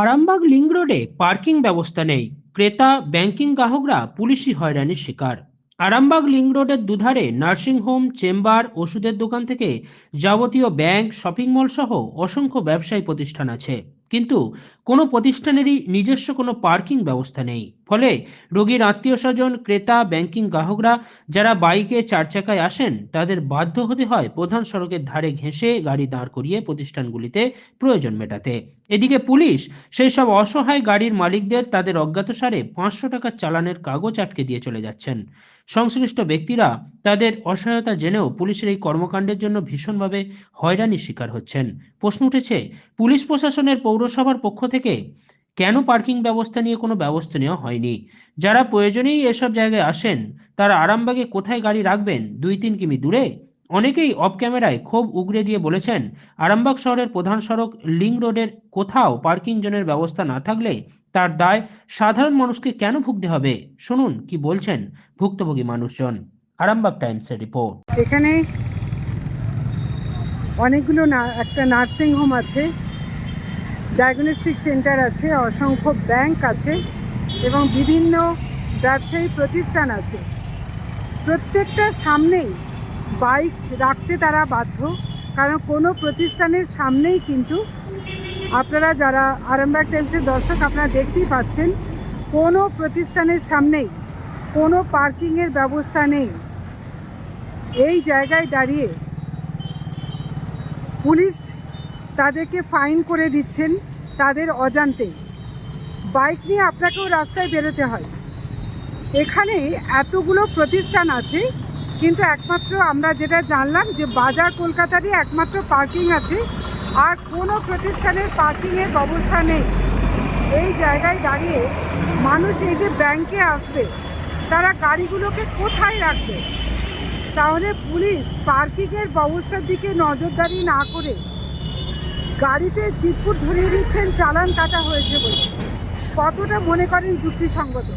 Arambagh link রোডে parking ব্যবস্থা নেই। ক্রেতা, ব্যাংকিং গ্রাহকরা পুলিশি হয়রানির শিকার। আরামবাগ লিঙ্ক রোডের দুধারে নার্সিংহোম চেম্বার, ওষুধের দোকান থেকে যাবতীয় ব্যাংক, শপিং মল সহ অসংখ্য ব্যবসায়ী প্রতিষ্ঠান আছে। কিন্তু কোনো প্রতিষ্ঠানেরই নিজস্ব কোনো পার্কিং ব্যবস্থা নেই। ফলে রোগীর আত্মীয় স্বজন ক্রেতা, ব্যাংকিং গ্রাহকরা যারা বাইকে চার চাকায় আসেন, তাদের বাধ্য হতে হয় প্রধান সড়কের ধারে ঘেঁষে গাড়ি দাঁড় করিয়ে প্রতিষ্ঠানগুলিতে প্রয়োজন মেটাতে। এদিকে পুলিশ সেই সব অসহায় গাড়ির মালিকদের তাদের অজ্ঞাতসারে পাঁচশো টাকার চালানের কাগজ আটকে দিয়ে চলে যাচ্ছেন। সংশ্লিষ্ট ব্যক্তিরা তাদের অসহায়তা জেনেও পুলিশের এই কর্মকাণ্ডের জন্য ভীষণভাবে হয়রানির শিকার হচ্ছেন। প্রশ্ন উঠেছে, পুলিশ প্রশাসনের পৌরসভার পক্ষ থেকে কেন পার্কিং ব্যবস্থা নিয়ে কোনো ব্যবস্থা নেওয়া হয়নি? যারা প্রয়োজনেই এসব জায়গায় আসেন, তারা আরামবাগে কোথায় গাড়ি রাখবেন, দুই তিন কিমি দূরে? অনেকেই অফ ক্যামেরায় ক্ষোভ উগরে দিয়ে বলেছেন, আরামবাগ শহরের প্রধান সড়ক লিং রোডের কোথাও পার্কিং জোনের ব্যবস্থা না থাকলে তার দায় সাধারণ মানুষকে কেন ভুগতে হবে? শুনুন, কি বলছেন ভুক্তভোগী মানুষজন। আরামবাগ টাইমসের রিপোর্ট। এখানে অনেকগুলো একটা নার্সিং হোম আছে, ডায়াগনস্টিক সেন্টার আছে, অসংখ্য ব্যাংক আছে এবং বিভিন্ন ব্যবসায়ী প্রতিষ্ঠান আছে। প্রত্যেকটার সামনেই বাইক রাখতে তারা বাধ্য, কারণ কোনো প্রতিষ্ঠানের সামনেই কিন্তু আপনারা যারা আরামবাগ টাইমসের দর্শক আপনারা দেখতেই পাচ্ছেন, কোনো প্রতিষ্ঠানের সামনেই, কোনো পার্কিংয়ের ব্যবস্থা নেই। এই জায়গায় দাঁড়িয়ে পুলিশ তাদেরকে ফাইন করে দিচ্ছেন তাদের অজান্তে। বাইক নিয়ে আপনাকেও রাস্তায় বেরোতে হয়। এখানে এতগুলো প্রতিষ্ঠান আছে, কিন্তু একমাত্র আমরা যেটা জানলাম যে বাজার কলকাতারই একমাত্র পার্কিং আছে আর কোনো প্রতিষ্ঠানের পার্কিংয়ের ব্যবস্থা নেই। এই জায়গায় দাঁড়িয়ে মানুষ এই যে ব্যাংকে আসবে, তারা গাড়িগুলোকে কোথায় রাখবে? তাহলে পুলিশ পার্কিংয়ের ব্যবস্থার দিকে নজরদারি না করে গাড়িতে চিটকুট ধরিয়ে দিচ্ছেন, চালান কাটা হয়েছে বলে। কতটা মনে করেন যুক্তিসঙ্গত?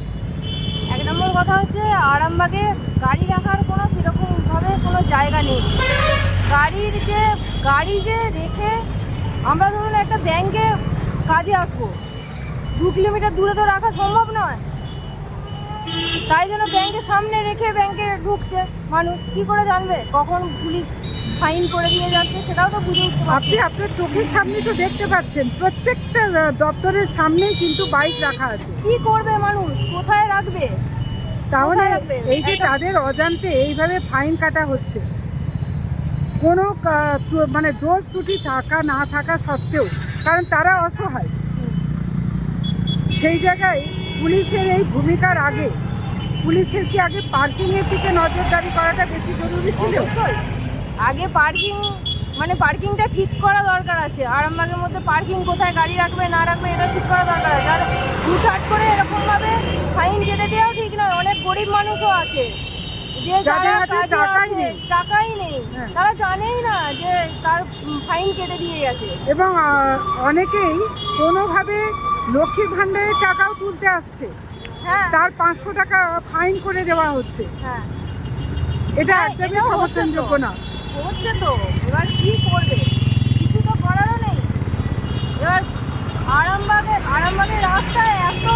এক নম্বর কথা হচ্ছে, আরামবাগে গাড়ি রাখার কোনো সেরকমভাবে কোনো জায়গা নেই। গাড়ির যে গাড়ি যে রেখে আমরা ধরুন একটা ব্যাংকে কাজে আসব। দু কিলোমিটার দূরে তো রাখা সম্ভব নয়। তাই জন্য ব্যাংকের সামনে রেখে ব্যাংকে ঢুকছে মানুষ। কি করে জানবে? কখন পুলিশ ফাইন করে দিয়ে যাচ্ছে সেটাও তো বুঝে উঠতে আপনি আপনার চোখের সামনে তো দেখতে পাচ্ছেন প্রত্যেকটা দপ্তরের সামনেই কিন্তু বাইক রাখা আছে। কি করবে মানুষ? কোথায় রাখবে? তাহলে? এই যে তাদের অজান্তে এইভাবে ফাইন কাটা হচ্ছে। কোনো মানে দোষ ত্রুটি থাকা না থাকা সত্ত্বেও, কারণ তারা অসহায়। সেই জায়গায় পুলিশের এই ভূমিকার আগে, পুলিশের কি আগে পার্কিংয়ের দিকে নজরদারি করাটা বেশি জরুরি ছিল? আগে পার্কিং মানে পার্কিংটা ঠিক করা দরকার আছে। আরামবাগের মধ্যে পার্কিং কোথায়, গাড়ি রাখবে, না রাখবে, এটা ঠিক করা দরকার আছে। আর হুটহাট করে এরকমভাবে ফাইন কেটে দেওয়াও ঠিক নয়, অনেক গরিব মানুষও আছে। যাদের যারা টাকাই নেই। টাকাই নেই। হ্যাঁ। তারা জানেই না যে তার ফাইন কেটে দিয়ে গেছে। এবং অনেকেই কোনোভাবে লক্ষ্মীর ভাণ্ডারের টাকাও তুলতে আসছে। হ্যাঁ। তার পাঁচশো টাকা ফাইন করে দেওয়া হচ্ছে। হ্যাঁ। এটা একদমই। সমর্থনযোগ্য না। হচ্ছে তো। এবার কি করবে? কিছু তো করারও নেই। এবার আরামবাগের আরামবাগের রাস্তায় এত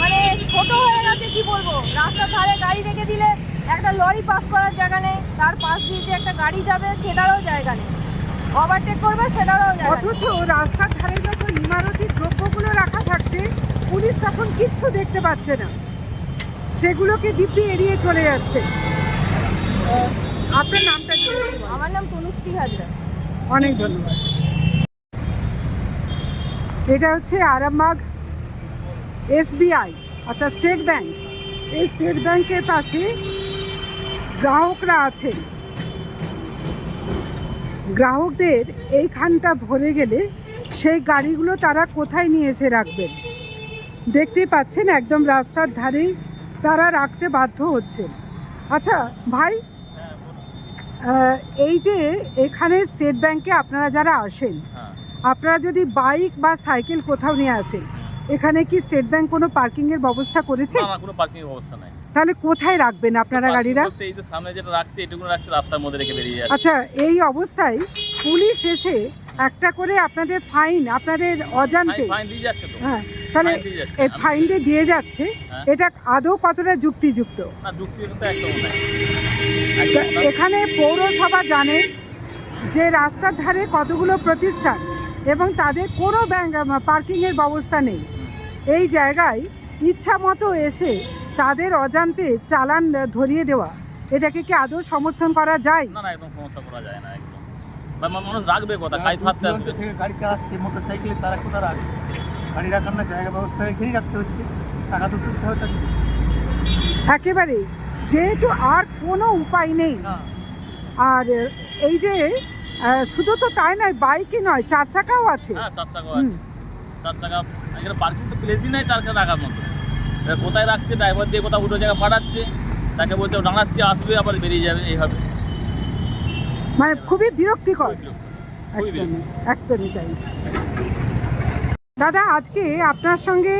মানে ছোট হয়ে গেছে কি বলব? রাস্তার ধারে গাড়ি রেখে দিলে একটা লরি পাস করার জায়গা নেই তার পাশ দিয়ে যে একটা গাড়ি যাবে সেটারও জায়গা নেই। ওভারটেক করবে সেটারও জায়গা অথচ রাস্তার ধারে যখন ইমারতি দ্রব্যগুলো রাখা থাকছে পুলিশ তখন কিচ্ছু দেখতে পাচ্ছে না। সেগুলোকে দিব্যি এড়িয়ে চলে যাচ্ছে। আপনার নামটা কি? আমার নাম তনুশ্রী হাজরা। অনেক ধন্যবাদ। এটা হচ্ছে আরামবাগ এসবিআই অর্থাৎ স্টেট ব্যাংক এই স্টেট ব্যাংকের পাশে গ্রাহকরা আছেন গ্রাহকদের এইখানটা ভরে গেলে সেই গাড়িগুলো তারা কোথায় নিয়ে এসে রাখবেন? দেখতেই পাচ্ছেন একদম রাস্তার ধারেই তারা রাখতে বাধ্য হচ্ছে। আচ্ছা ভাই এই যে এখানে স্টেট ব্যাংকে আপনারা যারা আসেন, আপনারা যদি বাইক বা সাইকেল কোথাও নিয়ে আসেন, এখানে কি স্টেট ব্যাংক কোনো পার্কিংয়ের ব্যবস্থা করেছে? কোনো পার্কিং ব্যবস্থা নাই। তাহলে কোথায় রাখবেন আপনারা গাড়িরা এই যে সামনে যেটা রাখছে এটুকু রাখছে রাস্তার মধ্যে রেখে বেরিয়ে যাচ্ছে। আচ্ছা এই অবস্থায় পুলিশ এসে একটা করে আপনাদের ফাইন আপনাদের অজান্তে ফাইন দিয়ে যাচ্ছে তো। হ্যাঁ তাহলে এই ফাইনটা দিয়ে যাচ্ছে হ্যাঁ। এটা আদৌ কতটা যুক্তিযুক্ত? না একদম না। এখানে পৌরসভা জানে যে রাস্তার ধারে কতগুলো প্রতিষ্ঠান এবং তাদের কোনো ব্যাংক পার্কিংয়ের ব্যবস্থা নেই। এই জায়গায় ইচ্ছা মতো এসে তাদের অজান্তে চালান ধরিয়ে দেওয়া এটাকে কি আদৌ সমর্থন করা যায়? না না একদম সমস্যা করা যায় না একদম। মানুষ রাখবে কথা কাজ থাকতে আসবে থেকে গাড়িতে আসছে মোটর সাইকেলে তারা কোথাও রাখবে? গাড়ি রাখার না জায়গা ব্যবস্থা রাখতে হচ্ছে। টাকা তো তুলতে যেহেতু আর কোনো উপায় নেই। আর এই যে শুধু তো তাই নয় বাইকই নয় চার চাকাও আছে। হ্যাঁ চার চাকা হুম। আছে চার চাকা এখানে পার্কিং তো প্লেসই নেই চার চাকা রাখার মতো। এবার কোথায় রাখছে? ড্রাইভার দিয়ে কোথাও উল্টো জায়গা পাঠাচ্ছে। তাকে বলছে দাঁড়াচ্ছি আসবে আবার বেরিয়ে যাবে। এইভাবে। মানে খুবই বিরক্তিকর। একদমই একদমই তাই। দাদা আজকে আপনার সঙ্গে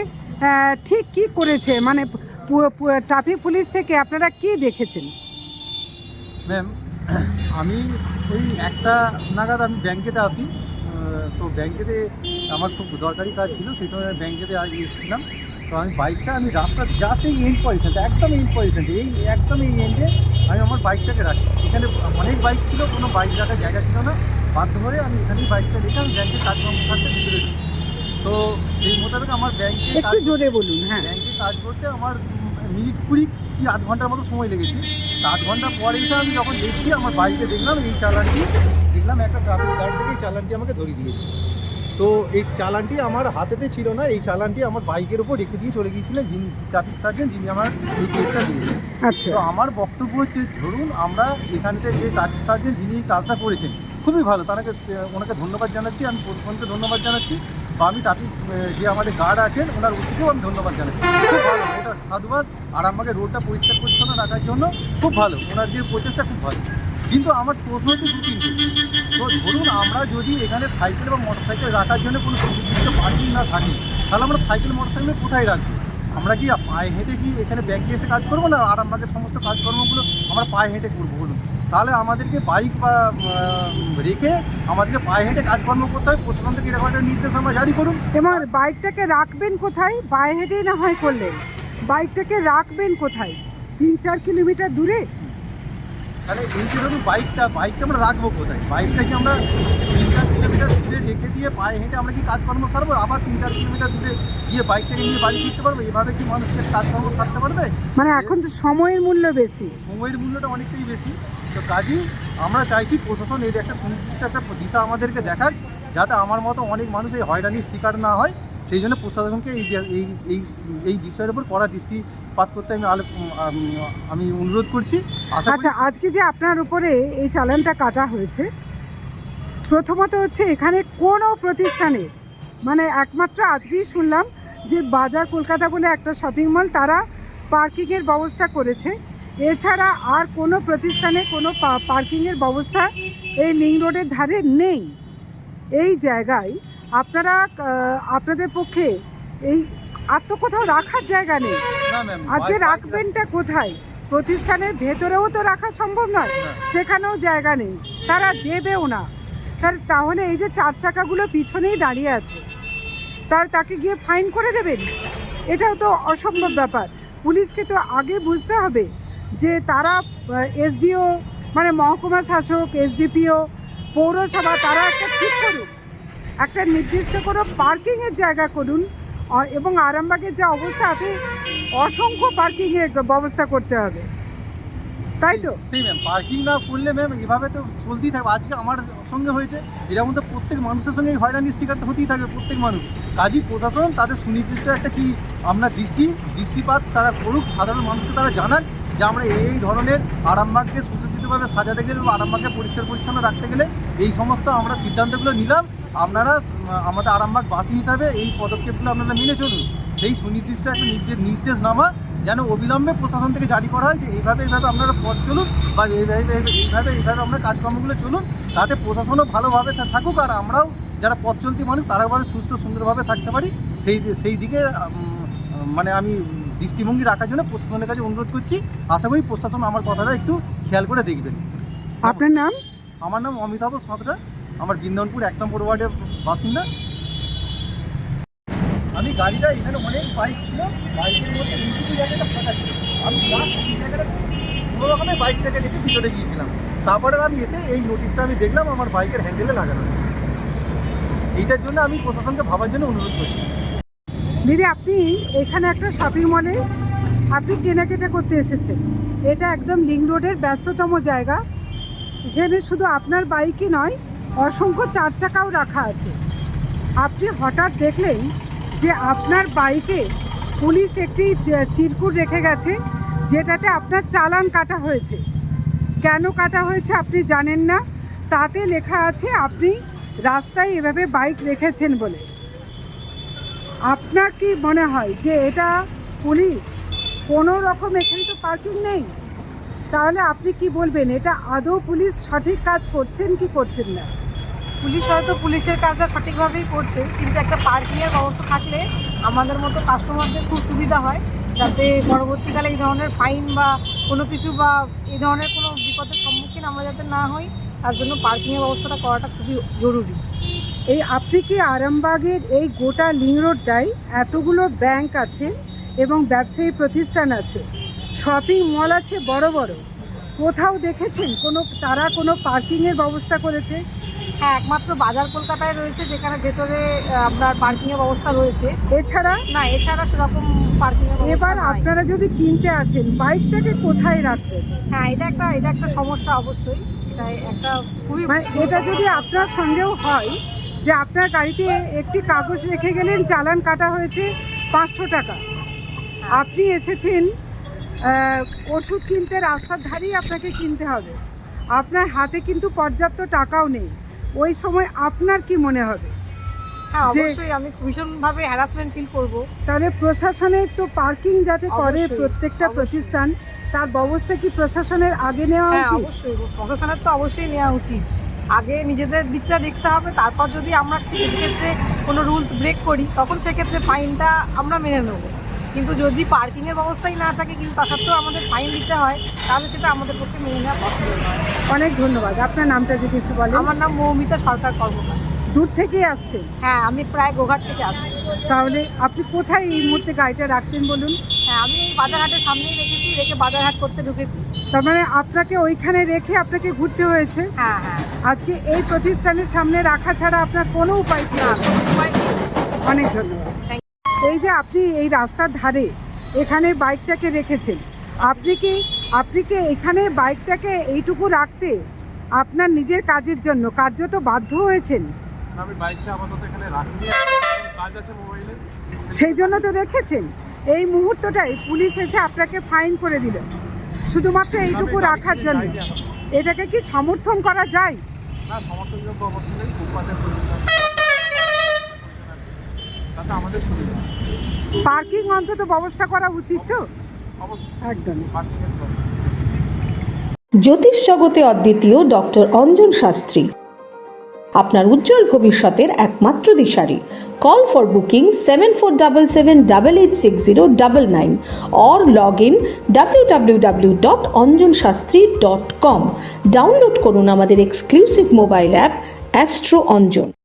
ঠিক কি করেছে? মানে ট্রাফিক পুলিশ থেকে আপনারা কি দেখেছেন? ম্যাম আমি ওই একটা নাগাদ আমি ব্যাংকেতে আসি। তো ব্যাংকেতে আমার খুব দরকারি কাজ ছিল সেই সময় আমি ব্যাংকেতে আজ এসেছিলাম। তো আমি বাইকটা আমি রাস্তার জাস্ট এই এন্ড পজিশনটা একদম এন্ড পজিশনটা এই একদম এই এন্ডে আমি আমার বাইকটাকে রাখি। এখানে অনেক বাইক ছিল কোনো বাইক রাখার জায়গা ছিল না। বাধ্য করে আমি এখানেই বাইকটা রেখে আমি ব্যাংকের কাজকর্ম থাকতে ভিতরে ঢুকি। তো সেই মোতাবেক আমার ব্যাংকে একটু জোরে বলুন হ্যাঁ। ব্যাংকে কাজ করতে আমার উম, মিনিট কুড়ি কি আধ ঘণ্টার মতো সময় লেগেছে। আধ ঘণ্টা পরে এসে আমি যখন দেখছি আমার বাইকে দেখলাম এই চালানটি দেখলাম একটা ট্রাফিক গার্ড থেকে এই চালানটি আমাকে ধরিয়ে দিয়েছে। তো এই চালানটি আমার হাতেতে ছিল না এই চালানটি আমার বাইকের উপর রেখে দিয়ে চলে গিয়েছিলেন যিনি ট্রাফিক সার্জেন্ট যিনি আমার এই কেসটা দিয়েছেন। আচ্ছা। তো আমার বক্তব্য হচ্ছে ধরুন আমরা এখানতে যে ট্রাফিক সার্জেন্ট যিনি এই কাজটা করেছেন খুবই ভালো তাকে ওনাকে ধন্যবাদ জানাচ্ছি আমি প্রথমকে ধন্যবাদ জানাচ্ছি। বা আমি ট্রাফিক যে আমাদের গার্ড আছেন, ওনার উচিতেও আমি ধন্যবাদ জানাই খুব ভালো, এটা সাধুবাদ। আর আমাকে রোডটা পরিষ্কার পরিচ্ছন্ন রাখার জন্য খুব ভালো, ওনার যে প্রচেষ্টা খুব ভালো। কিন্তু আমার প্রশ্ন হচ্ছে দু তিনটে তো ধরুন আমরা যদি এখানে সাইকেল বা মোটর সাইকেল রাখার জন্য কোনো নির্দিষ্ট পার্কিং না থাকে, তাহলে আমরা সাইকেল মোটর সাইকেল কোথায় রাখব? আমরা কি পায়ে হেঁটে কি এখানে ব্যাংকে এসে কাজ করব না? আর আমাদের সমস্ত কাজকর্মগুলো আমরা পায়ে হেঁটে করব বলুন। তাহলে আমাদেরকে বাইক বা রেখে আমাদেরকে পায়ে হেঁটে কাজকর্ম করতে হয় প্রশাসন থেকে এরকম একটা নির্দেশ আমরা জারি করুন। এবার বাইকটাকে রাখবেন কোথায়? পায়ে হেঁটেই না হয় করলেন বাইকটাকে রাখবেন কোথায়? তিন চার কিলোমিটার দূরে? তাহলে এই যে বাইকটা বাইকটা আমরা রাখব কোথায়? বাইকটা কি আমরা তিন চার কিলোমিটার দিয়ে পায়ে হেঁটে আমরা কি কাজকর্ম সারবো? আবার তিন চার কিলোমিটার দূরে গিয়ে বাইকটাকে নিয়ে বাড়ি ফিরতে পারব? এভাবে কি মানুষকে কাজকর্ম সারতে পারবে? মানে এখন তো সময়ের মূল্য বেশি। সময়ের মূল্যটা অনেকটাই বেশি। তো কাজেই আমরা চাইছি প্রশাসন এর একটা সুনির্দিষ্ট একটা দিশা আমাদেরকে দেখাক যাতে আমার মতো অনেক মানুষ এই হয়রানির শিকার না হয়। সেই জন্য প্রশাসনকে এই এই এই বিষয়ের উপর কড়া দৃষ্টিপাত করতে আমি আলো আমি অনুরোধ করছি। আচ্ছা আজকে যে আপনার উপরে এই চালানটা কাটা হয়েছে প্রথমত হচ্ছে এখানে কোনো প্রতিষ্ঠানে মানে একমাত্র আজকেই শুনলাম যে বাজার কলকাতা বলে একটা শপিং মল তারা পার্কিংয়ের ব্যবস্থা করেছে। এছাড়া আর কোনো প্রতিষ্ঠানে কোনো পার্কিংয়ের ব্যবস্থা এই লিং রোডের ধারে নেই। এই জায়গায় আপনারা আপনাদের পক্ষে এই আর তো কোথাও রাখার জায়গা নেই। আজকে রাখবেনটা কোথায়? প্রতিষ্ঠানের ভেতরেও তো রাখা সম্ভব নয় সেখানেও জায়গা নেই। তারা দেবেও না। তার তাহলে এই যে চার চাকাগুলো পিছনেই দাঁড়িয়ে আছে, তার তাকে গিয়ে ফাইন করে দেবেন? এটাও তো অসম্ভব ব্যাপার। পুলিশকে তো আগে বুঝতে হবে যে তারা এসডিও মানে মহকুমা শাসক, এসডিপিও, পৌরসভা, তারা একটা ঠিক করুন একটা নির্দিষ্ট কোনো পার্কিংয়ের জায়গা করুন এবং আরামবাগের যে অবস্থা আপনি অসংখ্য পার্কিংয়ের ব্যবস্থা করতে হবে। তাই তো? সেই ম্যাম পার্কিং না করলে ম্যাম এভাবে তো চলতেই থাকবে। আজকে আমার সঙ্গে হয়েছে এরকম তো প্রত্যেক মানুষের সঙ্গে এই হয়রানির শিকার হতেই থাকবে প্রত্যেক মানুষ। কাজী প্রশাসন তাদের সুনির্দিষ্ট একটা কি আমরা দৃষ্টি দৃষ্টিপাত তারা করুক সাধারণ মানুষকে তারা জানান যে আমরা এই ধরনের আরামবাগকে সুসজ্জিতভাবে সাজাতে গেলে বা আরামবাগকে পরিষ্কার পরিচ্ছন্ন রাখতে গেলে এই সমস্ত আমরা সিদ্ধান্তগুলো নিলাম। আপনারা আমাদের আরামবাগবাসী হিসাবে এই পদক্ষেপগুলো আপনারা মেনে চলুন। সেই সুনির্দিষ্ট একটা নির্দেশ নির্দেশনামা যেন অবিলম্বে প্রশাসন থেকে জারি করা হয় যে এইভাবে এইভাবে আপনারা পথ চলুন বা এইভাবে এইভাবে এইভাবে আমরা কাজকর্মগুলো চলুন তাতে প্রশাসনও ভালোভাবে থাকুক আর আমরাও যারা পথ চলতি মানুষ তারাও ভাবে সুস্থ সুন্দরভাবে থাকতে পারি। সেই সেই দিকে মানে আমি দৃষ্টিভঙ্গি রাখার জন্য প্রশাসনের কাছে অনুরোধ করছি। আশা করি প্রশাসন আমার কথাটা একটু খেয়াল করে দেখবেন। আপনার নাম? আমার নাম অমিতাভ সাঁতরা। আমার বৃন্দাবনপুর এক নম্বর ওয়ার্ডের বাসিন্দা। আমি গাড়িটা এখানে অনেক বাইক ছিল বাইকের মধ্যে এইটুকু জায়গাটা ফাঁকা ছিল। আমি লাস্ট এই জায়গাটা কোনো রকমে বাইকটাকে রেখে ভিতরে গিয়েছিলাম। তারপরে আমি এসে এই নোটিশটা আমি দেখলাম, আমার বাইকের হ্যান্ডেলে লাগানো এইটার জন্য আমি প্রশাসনকে ভাবার জন্য অনুরোধ করছি। দিদি, আপনি এখানে একটা শপিং মলে আপনি কেনাকাটা করতে এসেছেন। এটা একদম লিং রোডের ব্যস্ততম জায়গা। এখানে শুধু আপনার বাইকই নয়, অসংখ্য চার চাকাও রাখা আছে। আপনি হঠাৎ দেখলেন যে আপনার বাইকে পুলিশ একটি চিরকুট রেখে গেছে, যেটাতে আপনার চালান কাটা হয়েছে। কেন কাটা হয়েছে আপনি জানেন না? তাতে লেখা আছে, আপনি রাস্তায় এভাবে বাইক রেখেছেন বলে। আপনার কি মনে হয় যে এটা পুলিশ? কোনো রকম এখানে তো পার্কিং নেই। তাহলে আপনি কি বলবেন, এটা আদৌ পুলিশ সঠিক কাজ করছেন কি করছেন না? পুলিশ হয়তো পুলিশের কাজটা সঠিকভাবেই করছে, কিন্তু একটা পার্কিংয়ের ব্যবস্থা থাকলে আমাদের মতো কাস্টমারদের খুব সুবিধা হয়, যাতে পরবর্তীকালে এই ধরনের ফাইন বা কোনো কিছু বা এই ধরনের কোনো বিপদের সম্মুখীন আমরা যাতে না হই, তার জন্য পার্কিংয়ের ব্যবস্থাটা করাটা খুবই জরুরি। এই আপনি কি আরামবাগের এই গোটা লিং রোডটায় এতগুলো ব্যাংক আছে এবং ব্যবসায়ী প্রতিষ্ঠান আছে? শপিং মল আছে বড় বড়। কোথাও দেখেছেন কোনো, তারা কোনো পার্কিংয়ের ব্যবস্থা করেছে? হ্যাঁ একমাত্র বাজার কলকাতায় রয়েছে যেখানে ভেতরে আপনার পার্কিংয়ের ব্যবস্থা রয়েছে। এছাড়া? না এছাড়া সেরকম পার্কিংয়ের এবার আপনারা যদি কিনতে আসেন বাইকটাকে কোথায় রাখবেন? হ্যাঁ এটা একটা এটা একটা সমস্যা অবশ্যই। এটা একটা খুবই মানে এটা যদি আপনার সঙ্গেও হয় যে আপনার গাড়িতে একটি কাগজ রেখে গেলেন চালান কাটা হয়েছে পাঁচশো টাকা। আপনি এসেছেন ওষুধ কিনতে রাস্তার ধারেই আপনাকে কিনতে হবে। আপনার হাতে কিন্তু পর্যাপ্ত টাকাও নেই। ওই সময় আপনার কি মনে হবে? হ্যাঁ অবশ্যই আমি ভীষণভাবে হ্যারাসমেন্ট ফিল করব। তাহলে প্রশাসনের তো পার্কিং যাতে করে প্রত্যেকটা প্রতিষ্ঠান তার ব্যবস্থা কি প্রশাসনের আগে নেওয়া হ্যাঁ উচিত? অবশ্যই প্রশাসনের তো অবশ্যই নেওয়া উচিত। আগে নিজেদের দিকটা দেখতে হবে তারপর যদি আমরা সেক্ষেত্রে কোনো রুলস ব্রেক করি তখন সেক্ষেত্রে ফাইনটা আমরা মেনে নেব। কিন্তু যদি পার্কিংয়ের ব্যবস্থাই না থাকে কিন্তু তা সত্ত্বেও আমাদের ফাইন দিতে হয় তাহলে সেটা আমাদের পক্ষে মেনে নেওয়া পসিবল নয়। অনেক ধন্যবাদ। আপনার নামটা যদি একটু বলেন। আমার নাম মৌমিতা সরকার কর্মকার। দূর থেকেই আসছে হ্যাঁ আমি প্রায় গোঘাট থেকে আসছি। তাহলে আপনি কোথায় এই মুহূর্তে গাড়িটা রাখছেন বলুন? হ্যাঁ আমি বাজারহাটের সামনেই রেখেছি রেখে বাজারহাট করতে ঢুকেছি। তার মানে আপনাকে ওইখানে রেখে আপনাকে ঘুরতে হয়েছে? হ্যাঁ হ্যাঁ। আজকে এই প্রতিষ্ঠানের সামনে রাখা ছাড়া আপনার কোনো উপায় ছিল না, অনেক ধন্যবাদ। এই যে আপনি এই রাস্তার ধারে এখানে বাইকটাকে রেখেছেন আপনি কি আপনি কি এখানে বাইকটাকে এইটুকু রাখতে আপনার নিজের কাজের জন্য কার্যত বাধ্য হয়েছেন? আমি বাইকটা আপাতত এখানে রাখিনি কাজ আছে মোবাইলে। সেই জন্য তো রেখেছেন। এই মুহূর্তটাই পুলিশ এসে আপনাকে ফাইন করে দিল। শুধুমাত্র এইটুকু রাখার জন্য। এটাকে কি সমর্থন করা যায়? না সমর্থনযোগ্য আমাদের সুবিধা। পার্কিং অন্তত ব্যবস্থা করা উচিত তো? একদম। জ্যোতিষ জগতে অদ্বিতীয় ডক্টর অঞ্জন শাস্ত্রী। আপনার উজ্জ্বল ভবিষ্যতের একমাত্র দিশারি। Call for booking seven four double seven double eight six zero double nine or log in W W W dot Anjan Shastri dot com download করুন আমাদের exclusive mobile app astro Anjan